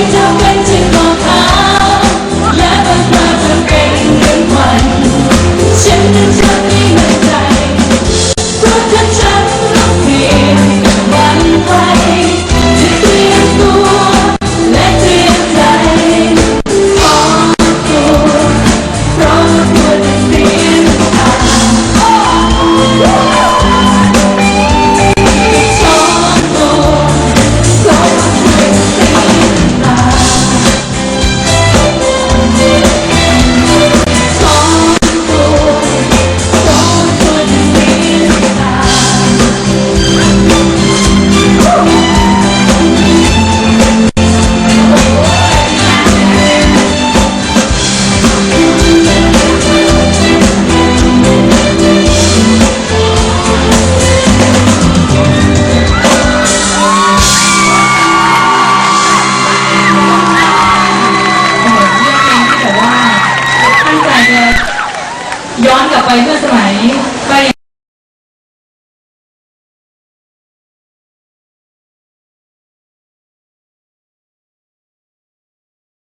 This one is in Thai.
Every time อนกลับไปเมื่อสมัยไป